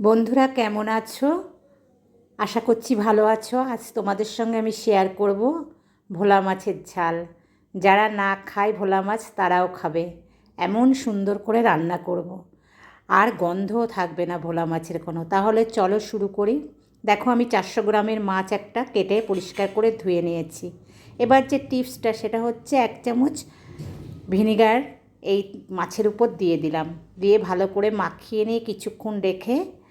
বন্ধুরা, কেমন আছো? আশা করছি ভালো আছো। আজ তোমাদের সঙ্গে আমি শেয়ার করব ভোলা মাছের ঝাল। যারা না খায় ভোলা মাছ, তারাও খাবে। এমন সুন্দর করে রান্না করব। আর গন্ধও থাকবে না ভোলা মাছের কোনো। তাহলে চলো শুরু করি। দেখো, আমি চারশো গ্রামের মাছ একটা কেটে পরিষ্কার করে ধুয়ে নিয়েছি। এবার যে টিপসটা, সেটা হচ্ছে এক চামচ ভিনিগার এই মাছের উপর দিয়ে দিলাম। দিয়ে ভালো করে মাখিয়ে নিয়ে কিছুক্ষণ রেখে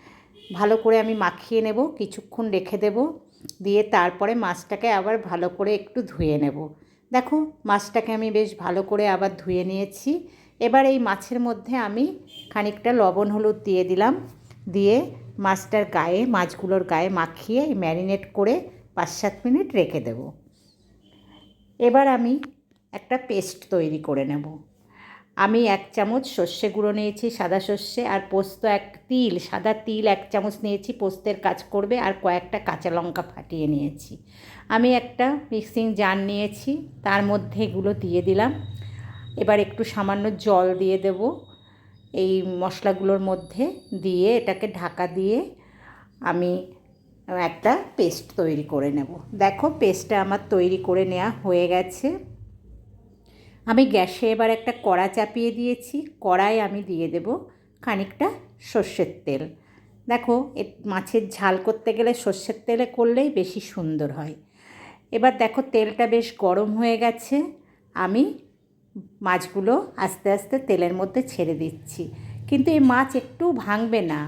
ভালো করে আমি মাখিয়ে নেব, কিছুক্ষণ রেখে দেব, দিয়ে তারপরে মাছটাকে আবার ভালো করে একটু ধুয়ে নেব। দেখো, মাছটাকে আমি বেশ ভালো করে আবার ধুয়ে নিয়েছি। এবার এই মাছের মধ্যে আমি খানিকটা লবণ, হলুদ দিয়ে দিলাম, দিয়ে মাছটার গায়ে, মাছগুলোর গায়ে মাখিয়ে ম্যারিনেট করে পাঁচ সাত মিনিট রেখে দেব। এবার আমি একটা পেস্ট তৈরি করে নেব। আমি এক চামচ সর্ষে গুঁড়ো নিয়েছি, সাদা সর্ষে, আর পোস্ত এক তিল, সাদা তিল এক চামচ নিয়েছি, পোস্তের কাজ করবে, আর কয়েকটা কাঁচা লঙ্কা ফাটিয়ে নিয়েছি। আমি একটা মিক্সিং জার নিয়েছি, তার মধ্যে এগুলো দিয়ে দিলাম। এবার একটু সামান্য জল দিয়ে দেব, এই মশলাগুলোর মধ্যে দিয়ে এটাকে ঢাকা দিয়ে আমি একটা পেস্ট তৈরি করে নেব। দেখো, পেস্টটা আমার তৈরি করে নেওয়া হয়ে গেছে। আমি গ্যাসে এবার একটা কড়া চাপিয়ে দিয়েছি কড়াই আমি দিয়ে দেব খানিকটা সর্ষের তেল। দেখো এ মাছের ঝাল করতে গেলে সর্ষের তেলে করলেই বেশি সুন্দর হয়। এবার দেখো, তেলটা বেশ গরম হয়ে গেছে। আমি মাছগুলো আস্তে আস্তে তেলের মধ্যে ছেড়ে দিচ্ছি। কিন্তু এই মাছ একটু ভাঙবে না।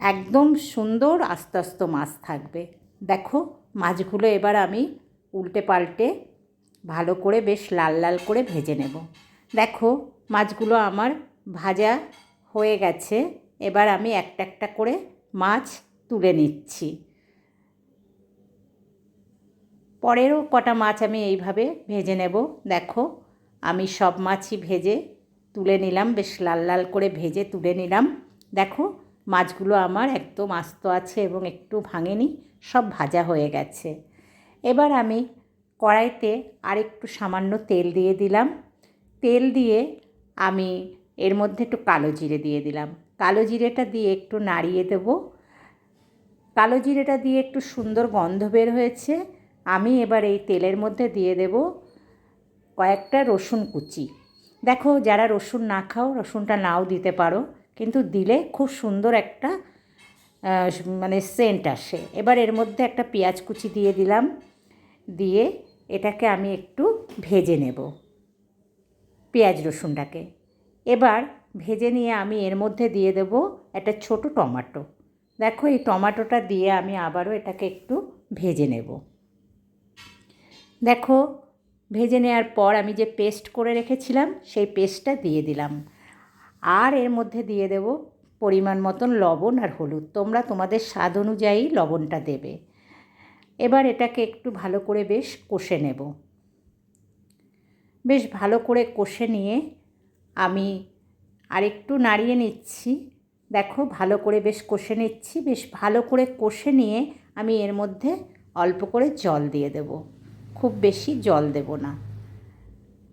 একদম সুন্দর আস্তে আস্তে মাছ থাকবে। দেখো, মাছগুলো এবার আমি উল্টে পাল্টে ভালো করে বেশ লাল লাল করে ভেজে নেব। দেখো, মাছগুলো আমার ভাজা হয়ে গেছে। এবার আমি একটা একটা করে মাছ তুলে নিচ্ছি। পরেরও কটা মাছ আমি এইভাবে ভেজে নেব। দেখো, আমি সব মাছই ভেজে তুলে নিলাম, বেশ লাল লাল করে ভেজে তুলে নিলাম। দেখো, মাছগুলো আমার একদম আস্ত আছে এবং একটু ভাঙেনি, সব ভাজা হয়ে গেছে। এবার আমি কড়াইতে আর একটু সামান্য তেল দিয়ে দিলাম। তেল দিয়ে আমি এর মধ্যে একটু কালো জিরে দিয়ে দিলাম। কালো জিরেটা দিয়ে একটু নাড়িয়ে দেব। কালো জিরেটা দিয়ে একটু সুন্দর গন্ধ বের হয়েছে। আমি এবার এই তেলের মধ্যে দিয়ে দেব কয়েকটা রসুন কুচি। দেখো, যারা রসুন না খাও, রসুনটা নাও দিতে পারো, কিন্তু দিলে খুব সুন্দর একটা মানে সেন্ট আসে। এবার এর মধ্যে একটা পেঁয়াজ কুচি দিয়ে দিলাম। দিয়ে এটাকে আমি একটু ভেজে নেব। পেঁয়াজ রসুনটাকে। এবার ভেজে নিয়ে আমি এর মধ্যে দিয়ে দেব একটা ছোট টমাটো। দেখো এই টমাটোটা দিয়ে আমি আবারও এটাকে একটু ভেজে নেব। দেখো, ভেজে নেওয়ার পর আমি যে পেস্ট করে রেখেছিলাম, সেই পেস্টটা দিয়ে দিলাম। আর এর মধ্যে দিয়ে দেব পরিমাণ মতন লবণ আর হলুদ। তোমরা তোমাদের স্বাদ অনুযায়ী লবণটা দেবে। এবার এটাকে একটু ভালো করে বেশ কষে নেব। বেশ ভালো করে কষে নিয়ে আমি আরেকটু নাড়িয়ে নিচ্ছি। দেখো, ভালো করে বেশ কষে নিচ্ছি। বেশ ভালো করে কষে নিয়ে আমি এর মধ্যে অল্প করে জল দিয়ে দেব। খুব বেশি জল দেব না।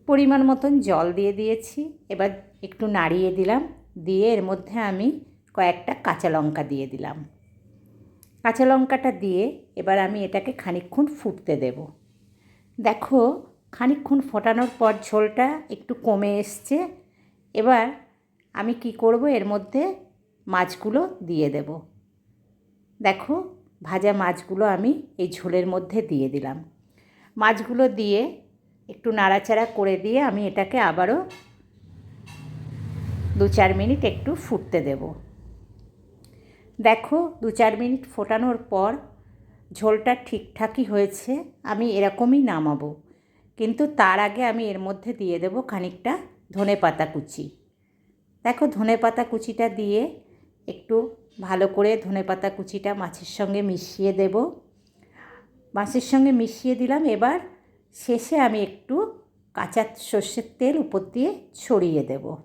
পরিমাণ মতন জল দিয়ে দিয়েছি। এবার একটু নাড়িয়ে দিলাম। দিয়ে এর মধ্যে আমি কয়েকটা কাঁচা লঙ্কা দিয়ে দিলাম। কাঁচা লঙ্কাটা দিয়ে এবার আমি এটাকে খানিক্ষণ ফুটতে দেব। দেখো খানিক্ষণ ফোটানোর পর ঝোলটা একটু কমে এসছে। এবার আমি কি করব, এর মধ্যে মাছগুলো দিয়ে দেব। দেখো, ভাজা মাছগুলো আমি এই ঝোলের মধ্যে দিয়ে দিলাম। মাছগুলো দিয়ে একটু নাড়াচাড়া করে দিয়ে আমি এটাকে আবারও দু চার মিনিট একটু ফুটতে দেবো। দেখো, দু চার মিনিট ফোটানোর পর ঝোলটা ঠিকঠাকই হয়েছে, আমি এরকমই নামাবো। কিন্তু তার আগে আমি এর মধ্যে দিয়ে দেবো খানিকটা ধনে পাতা কুচি। দেখো, ধনে পাতা কুচিটা দিয়ে একটু ভালো করে ধনে পাতা কুচিটা মাছের সঙ্গে মিশিয়ে দেব। মাছের সঙ্গে মিশিয়ে দিলাম, এবার শেষে আমি একটু কাঁচা সর্ষের তেল উপর দিয়ে ছড়িয়ে দেব।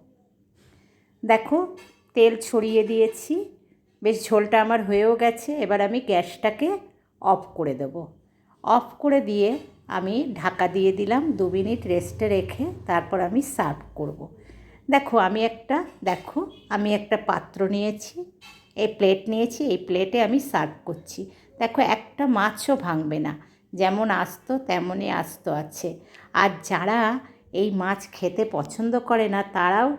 দেখো, তেল ছড়িয়ে দিয়েছি। বেশ ঝোলটা আমার হয়েও গেছে, এবার আমি গ্যাসটাকে অফ করে দেব। অফ করে দিয়ে আমি ঢাকা দিয়ে দিলাম, দু মিনিট রেস্টে রেখে তারপর আমি সার্ভ করব। দেখো, আমি একটা, দেখো, আমি একটা পাত্র নিয়েছি, এই প্লেট নিয়েছি, এই প্লেটে আমি সার্ভ করছি। দেখো, একটা মাছও ভাঙবে না, যেমন আসতো তেমনই আসতো আছে। আর যারা এই মাছ খেতে পছন্দ করে না, তারাও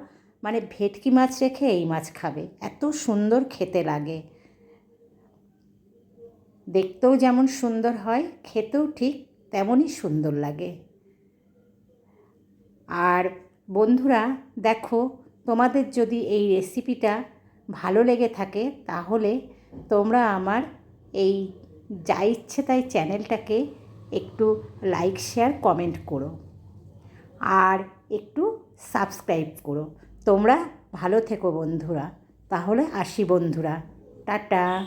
মানে ভেটকি মাছ রেখে এই মাছ খাবে। এত সুন্দর খেতে লাগে। দেখতেও যেমন সুন্দর হয়, খেতেও ঠিক তেমনই সুন্দর লাগে। আর বন্ধুরা, দেখো, তোমাদের যদি এই রেসিপিটা ভালো লেগে থাকে, তাহলে তোমরা আমার এই যা ইচ্ছে তাই চ্যানেলটাকে একটু লাইক শেয়ার কমেন্ট করো। আর একটু সাবস্ক্রাইব করো। তোমরা ভালো থেকো বন্ধুরা। তাহলে আসি বন্ধুরা। টাটা।